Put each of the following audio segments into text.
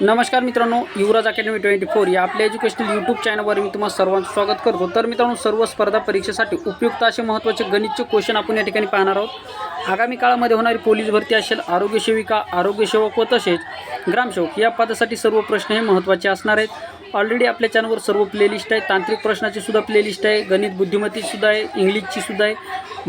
नमस्कार मित्रांनो युवराज academy twenty four या आपल्या एज्युकेशनल यूट्यूब चॅनलवर मी तुम्हाला सर्वांचं स्वागत करतो. तर मित्रांनो सर्व स्पर्धा परीक्षेसाठी उपयुक्त असे महत्त्वाचे गणितचे क्वेश्चन आपण या ठिकाणी पाहणार आहोत. आगामी काळामध्ये होणारी पोलीस भरती असेल आरोग्यसेविका आरोग्यसेवक व तसेच ग्रामसेवक या पदासाठी सर्व प्रश्न हे महत्त्वाचे असणार आहेत. ऑलरेडी आपल्या चॅनलवर सर्व प्लेलिस्ट आहे तांत्रिक प्रश्नाची सुद्धा प्लेलिस्ट आहे. गणित बुद्धिमत्तीसुद्धा आहे. इंग्लिशची सुद्धा आहे.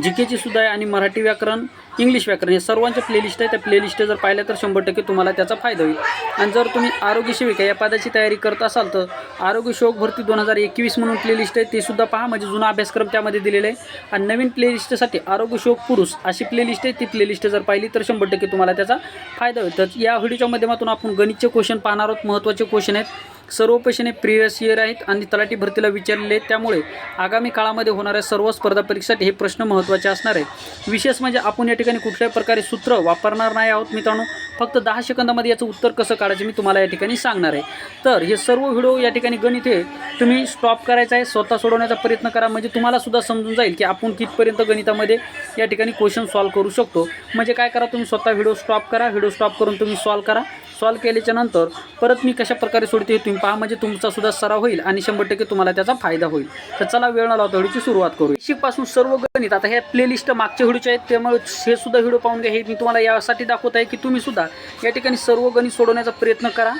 जी केची सुद्धा आहे आणि मराठी व्याकरण इंग्लिश व्याकरण हे सर्वांच्या प्लेलिस्ट आहे. त्या प्लेलिस्ट जर पाहिल्या तर शंभर टक्के तुम्हाला त्याचा फायदा होईल. आणि जर तुम्ही आरोग्य सेविका या पदाची तयारी करत असाल तर आरोग्य शोक भरती दोन हजार एकवीस म्हणून प्लेलिस्ट आहे. ते सुद्धा पहा. म्हणजे जुना अभ्यासक्रम त्यामध्ये दिलेला आहे. आणि नवीन प्लेलिस्टसाठी आरोग्य शोक पुरुष अशी प्लेलिस्ट आहे. ती प्लेलिस्ट जर पाहिली तर शंभर टक्के तुम्हाला त्याचा फायदा होईल. तर या व्हिडिओच्या माध्यमातून आपण गणितचे क्वेश्चन पाहणार आहोत. महत्त्वाचे क्वेश्चन आहेत. सर्व क्वेश्चन प्रिवियस इयर आहेत आणि तलाठी भरतीला विचारलेले आहेत. त्यामुळे आगामी काळामध्ये होणाऱ्या सर्व स्पर्धा परीक्षेसाठी हे प्रश्न महत्त्वाचे असणार आहेत विशेष म्हणजे आपण या ठिकाणी कुठल्याही प्रकारे सूत्र वापरणार नाही आहोत मित्रांनो. फक्त दहा सेकंदामध्ये याचं उत्तर कसं काढायचं मी तुम्हाला या ठिकाणी सांगणार आहे. तर हे सर्व व्हिडिओ या ठिकाणी गणित हे तुम्ही स्टॉप करायचा आहे. स्वतः सोडवण्याचा प्रयत्न करा. म्हणजे तुम्हाला सुद्धा समजून जाईल की आपण कितपर्यंत गणितामध्ये या ठिकाणी क्वेश्चन सॉल्व करू शकतो. म्हणजे काय करा तुम्ही स्वतः व्हिडिओ स्टॉप करा. व्हिडिओ स्टॉप करून तुम्ही सॉल्व करा. सॉल्व केल्याच्यानंतर परत मी कशा प्रकारे सोडते हे तुम्ही पहा. म्हणजे तुमचा सुद्धा सराव होईल आणि शंभर टक्के तुम्हाला त्याचा फायदा होईल. तर चला वेळ न लावता व्हिडिओची सुरुवात करू. शिकपासून सर्व गणित. आता ह्या प्लेलिस्ट मागच्या व्हिडिओचे आहेत त्यामुळे हे सुद्धा व्हिडिओ पाहून घ्या. हे मी तुम्हाला यासाठी दाखवत आहे की तुम्ही सुद्धा या ठिकाणी सर्व गणित सोडवण्याचा प्रयत्न करा.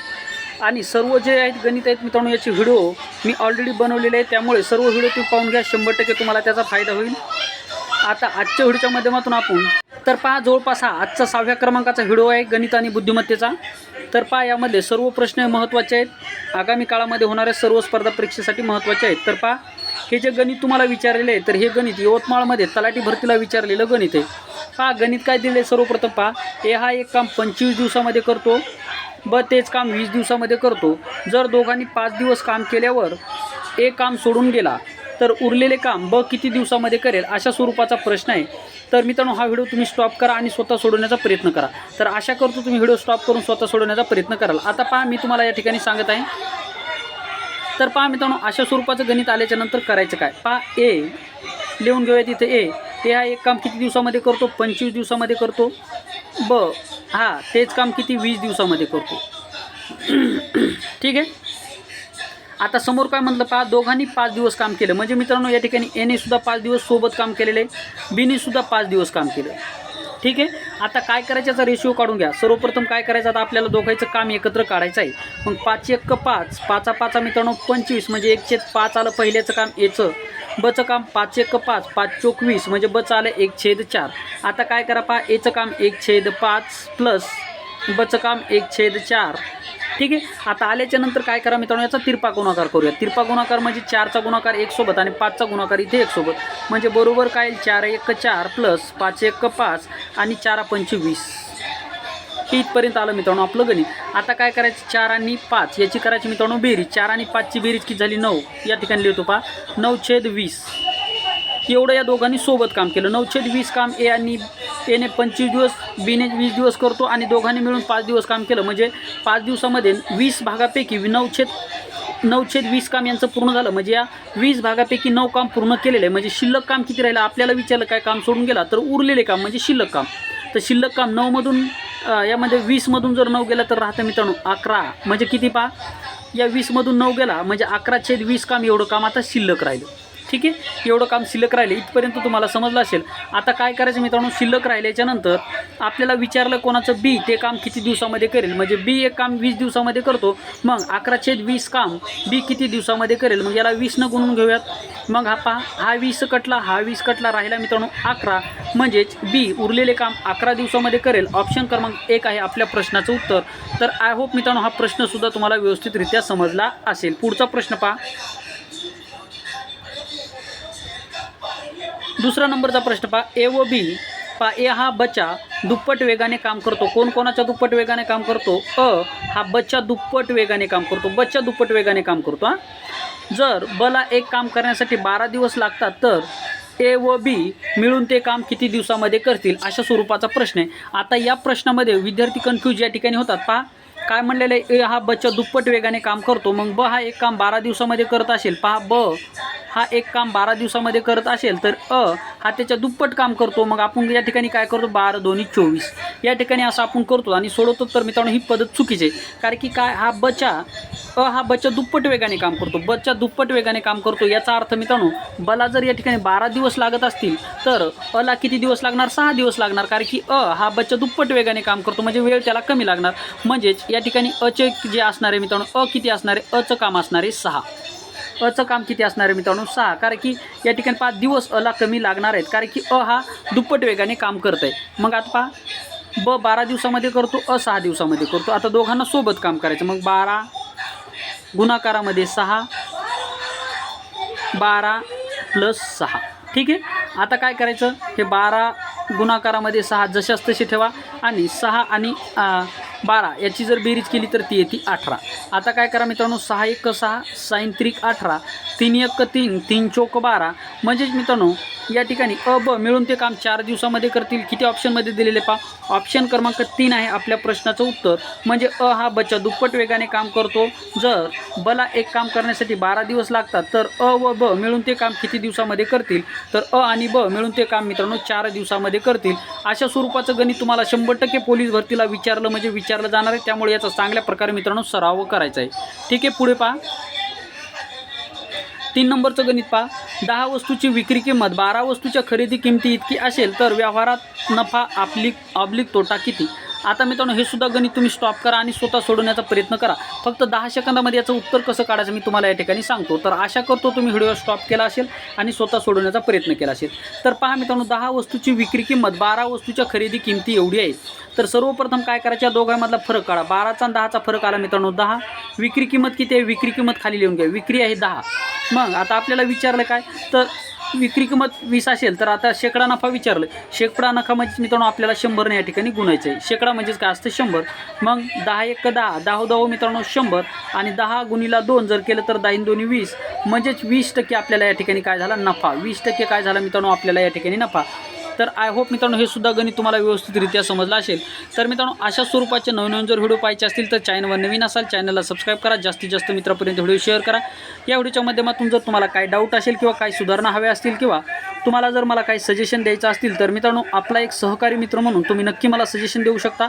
आणि सर्व जे आहेत गणित आहेत मित्रांनो याचे व्हिडिओ मी ऑलरेडी बनवलेले आहेत. त्यामुळे सर्व व्हिडिओ तुम्ही पाहून घ्या. शंभर टक्के तुम्हाला त्याचा फायदा होईल. आता आजच्या व्हिडिओच्या माध्यमातून आपण तर पहा जवळपास हा आजचा सहाव्या क्रमांकाचा व्हिडिओ आहे गणित आणि बुद्धिमत्तेचा. तर पहा यामध्ये सर्व प्रश्न महत्त्वाचे आहेत. आगामी काळामध्ये होणाऱ्या सर्व स्पर्धा परीक्षेसाठी महत्त्वाचे आहेत. तर पहा हे जे गणित तुम्हाला विचारलेले आहे तर हे गणित यवतमाळमध्ये तलाठी भरतीला विचारलेलं गणित आहे. पहा गणित काय दिले सर्वप्रथम पहा ए हा एक काम पंचवीस दिवसामध्ये करतो ब तेच काम वीस दिवसामध्ये करतो. जर दोघांनी पाच दिवस काम केल्यावर एक काम सोडून गेला तर उरलेले काम ब किती दिवसामध्ये करेल अशा स्वरूपाचा प्रश्न आहे. तर मित्रांनो हा व्हिडिओ तुम्ही स्टॉप करा आणि स्वतः सोडवण्याचा प्रयत्न करा. तर आशा करतो तुम्ही व्हिडिओ स्टॉप करून स्वतः सोडवण्याचा प्रयत्न कराल. आता पहा मी तुम्हाला या ठिकाणी सांगत आहे. तर पहा मित्रांनो अशा स्वरूपाचं गणित आल्याच्यानंतर करायचं काय? पहा ए लिहून घेऊया तिथे ए ते हा एक काम किती दिवसामध्ये करतो? पंचवीस दिवसामध्ये करतो. ब हा तेच काम किती वीस दिवसामध्ये करतो. ठीक आहे? आता समोर काय म्हटलं पहा दोघांनी पाच दिवस काम केलं. म्हणजे मित्रांनो या ठिकाणी एने सुद्धा पाच दिवस सोबत काम केलेलं आहे. बीने सुद्धा पाच दिवस काम केलं ठीक आहे? आता काय करायचं याचा रेशिओ काढून घ्या. सर्वप्रथम काय करायचं? आता आपल्याला दोघांचं काम एकत्र काढायचं आहे. मग पाच एक पाच पाचा पाचा मित्रांनो पंचवीस. म्हणजे एक छेद पाच आलं पहिल्याचं काम एचं बचं काम पाच एक पाच पाच चोकवीस. म्हणजे बचं आलं एक छेद चार. आता काय करा पहा याचं काम एक छेद पाच प्लस बचं काम एक छेद चार. ठीक आहे? आता आल्याच्यानंतर काय करा मित्रांनो याचा तिरपा गुणाकार करूया. तिरपा गुणाकार म्हणजे चारचा गुणाकार एक सोबत आणि पाचचा गुणाकार इथे एक सोबत. म्हणजे बरोबर काय? चार एक चार प्लस पाच एक पाच आणि चार पंचवीस हे इथपर्यंत आलं मित्रांनो आपलं गणित. आता काय करायचं? चार आणि पाच याची करायची मित्रांनो बेरीज. चार आणि पाचची बेरीज किती झाली? नऊ. या ठिकाणी लिहितो पहा. नऊ छेद वीस. एवढं या दोघांनी सोबत काम केलं. नऊ छेद वीस काम ए आणि एने पंचवीस दिवस बीने वीस दिवस करतो आणि दोघांनी मिळून पाच दिवस काम केलं. म्हणजे पाच दिवसामध्ये वीस भागापैकी नऊ छेद नऊ छेद वीस काम यांचं पूर्ण झालं. म्हणजे या वीस भागापैकी नऊ काम पूर्ण केलेलं. आहे म्हणजे शिल्लक काम किती राहिलं? आपल्याला विचारलं काय काम सोडून गेला? तर उरलेले काम म्हणजे शिल्लक काम. तर शिल्लक काम नऊमधून यामध्ये वीसमधून जर नऊ गेला तर राहतं मित्रांनो अकरा. म्हणजे किती पहा? या वीसमधून नऊ गेला. म्हणजे अकरा छेद वीस काम एवढं काम आता शिल्लक राहिलं. ठीक आहे? एवढं काम शिल्लक राहिले इथपर्यंत तुम्हाला समजलं असेल. आता काय करायचं मित्रांनो? शिल्लक राहिल्याच्यानंतर आपल्याला विचारलं कोणाचं बी ते काम किती दिवसामध्ये करेल. म्हणजे बी एक काम वीस दिवसामध्ये करतो मग अकरा छेद वीस काम बी किती दिवसामध्ये करेल? मग याला वीसनं गुणून घेऊयात. मग हा पहा हा वीस कटला हा वीस कटला राहिला मित्रांनो अकरा. म्हणजेच बी उरलेले काम अकरा दिवसामध्ये करेल. ऑप्शन क्रमांक एक आहे आपल्या प्रश्नाचं उत्तर. तर आय होप मित्रांनो हा प्रश्नसुद्धा तुम्हाला व्यवस्थितरित्या समजला असेल. पुढचा प्रश्न पहा. दुसरा नंबरचा प्रश्न पहा. ए व बी पा ए हा बच्चा दुप्पट वेगाने काम करतो. कोण कोणाच्या दुप्पट वेगाने काम करतो? अ हा बच्चा दुप्पट वेगाने काम करतो. बच्चा दुप्पट वेगाने काम करतो हा. जर बला एक काम करण्यासाठी बारा दिवस लागतात तर ए व बी मिळून ते काम किती दिवसामध्ये करतील? अशा स्वरूपाचा प्रश्न आहे. आता या प्रश्नामध्ये विद्यार्थी कन्फ्यूज या ठिकाणी होतात. पहा काय म्हणलेलं आहे? ए हा बच्चा दुप्पट वेगाने काम करतो. मग ब हा एक काम बारा दिवसामध्ये करत असेल. पहा ब हा एक काम बारा दिवसामध्ये करत असेल तर अ हा त्याच्या दुप्पट काम करतो. मग आपण या ठिकाणी काय करतो? बारा दोन्ही चोवीस. या ठिकाणी असं आपण करतो आणि सोडवतो तर मित्रांनो ही पद्धत चुकीची आहे. कारण की काय? हा बचा अ हा बच्चा दुप्पट वेगाने काम करतो. बच्चा दुप्पट वेगाने काम करतो. याचा अर्थ मित्रांनो बला जर या ठिकाणी बारा दिवस लागत असतील तर अला किती दिवस लागणार? सहा दिवस लागणार. कारण की अ हा बच्चा दुप्पट वेगाने काम करतो. म्हणजे वेळ त्याला कमी लागणार. म्हणजेच या ठिकाणी अचे जे असणार आहे मित्रांनो अ किती असणार आहे? अचं काम असणार आहे सहा. अचं काम किती असणार आहे मित्रांनो? सहा. कारण की या ठिकाणी पाच दिवस अला कमी लागणार आहेत. कारण की अ हा दुप्पट वेगाने काम करत आहे मग आता पहा ब बारा दिवसामध्ये करतो अ सहा दिवसामध्ये करतो. आता दोघांना सोबत काम करायचं. मग बारा गुणाकारामध्ये सहा बारा प्लस सहा. ठीक आहे? आता काय करायचं? हे बारा गुणाकारामध्ये सहा जशास तसे ठेवा आणि सहा आणि बारा. याची जर बेरीज केली तर ती येते अठरा. आता काय करा मित्रांनो सहा एक सहा साईन त्रिक अठरा तीन एक तीन तीन चौक बारा. म्हणजेच मित्रांनो या ठिकाणी अ ब मिळून ते काम चार दिवसामध्ये करतील. किती ऑप्शनमध्ये दिलेले पा ऑप्शन क्रमांक तीन आहे आपल्या प्रश्नाचं उत्तर. म्हणजे अ हा बच्या दुप्पट वेगाने काम करतो. जर बला एक काम करण्यासाठी बारा दिवस लागतात तर अ व ब मिळून ते काम किती दिवसामध्ये करतील? तर अ आणि ब मिळून ते काम मित्रांनो चार दिवसामध्ये करतील. अशा स्वरूपाचं गणित तुम्हाला शंभर टक्के पोलीस भरतीला विचारलं म्हणजे विचारलं जाणार आहे. त्यामुळे याचा चांगल्या प्रकारे मित्रांनो सराव करायचा आहे. ठीक आहे पुढे पहा. तीन नंबरचं गणित पहा. दहा वस्तूची विक्री किंमत बारा वस्तूच्या खरेदी किमती इतकी असेल तर व्यवहारात नफा आपली ऑब्लिक तोटा किती? आता मित्रांनो हे सुद्धा गणित तुम्ही स्टॉप करा आणि स्वतः सोडवण्याचा प्रयत्न करा. फक्त दहा सेकंदामध्ये याचं उत्तर कसं काढायचं मी तुम्हाला या ठिकाणी सांगतो. तर आशा करतो तुम्ही व्हिडिओ स्टॉप केला असेल आणि स्वतः सोडवण्याचा प्रयत्न केला असेल. तर पहा मित्रांनो दहा वस्तूची विक्री किंमत बारा वस्तूच्या खरेदी किमती एवढी आहे तर सर्वप्रथम काय करायचं? या दोघांमधला फरक काढा. बाराचा आणि दहाचा फरक आला मित्रांनो दहा. विक्री किंमत किती आहे? विक्री किंमत खाली लिहून घ्या. विक्री आहे दहा. मग आता आपल्याला विचारलं काय? तर विक्री किंमत वीस असेल तर आता शेकडा नफा विचारलं. शेकडा नफा म्हणजे मित्रांनो आपल्याला शंभरने या ठिकाणी गुणायचं आहे शेकडा म्हणजेच काय असतं? शंभर. मग दहा एक दहा दहा दहा हो मित्रांनो शंभर. आणि दहा गुणीला दोन जर केलं तर दहा दोन्ही वीस. म्हणजेच वीस टक्के आपल्याला या ठिकाणी काय झाला? नफा. वीस टक्के काय झाला मित्रांनो आपल्याला या ठिकाणी नफा. तर आय होप मित्रांनो हे सुद्धा गणित तुम्हाला व्यवस्थितरित्या समजलं असेल. तर मित्रांनो अशा स्वरूपाचे नवनवीन जर व्हिडिओ पाहिजे असतील तर चॅनलवर नवीन असाल चॅनलला सबस्क्राईब करा. जास्तीत जास्त मित्रापर्यंत व्हिडिओ शेअर करा. या व्हिडिओच्या माध्यमातून जर तुम्हाला काय डाऊट असेल किंवा काही सुधारणा हव्या असतील किंवा तुम्हाला जर मला काही सजेशन द्यायचं असतील तर मित्रांनो आपला एक सहकारी मित्र म्हणून तुम्ही नक्की मला सजेशन देऊ शकता.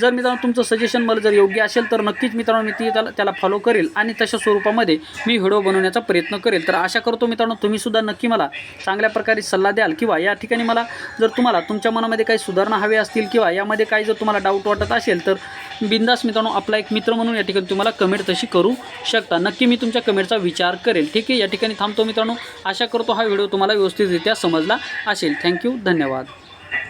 जर मित्रांनो तुमचं सजेशन मला जर योग्य असेल तर नक्कीच मित्रांनो मी ती त्याला त्याला फॉलो करेल आणि तशा स्वरूपामध्ये मी व्हिडिओ बनवण्याचा प्रयत्न करेल. तर आशा करतो मित्रांनो तुम्हीसुद्धा नक्की मला चांगल्या प्रकारे सल्ला द्याल किंवा या ठिकाणी मला जर तुम्हाला तुमच्या मनामध्ये काही सुधारणा हवी असतील किंवा यामध्ये काही जर तुम्हाला डाऊट वाटत असेल तर बिंदास मित्रांनो आपला एक मित्र म्हणून या ठिकाणी तुम्हाला कमेंट तशी करू शकता. नक्की मी तुमच्या कमेंटचा विचार करेल ठीक आहे? या ठिकाणी थांबतो मित्रांनो. आशा करतो हा व्हिडिओ तुम्हाला व्यवस्थितरित्या समजला असेल. थँक्यू धन्यवाद.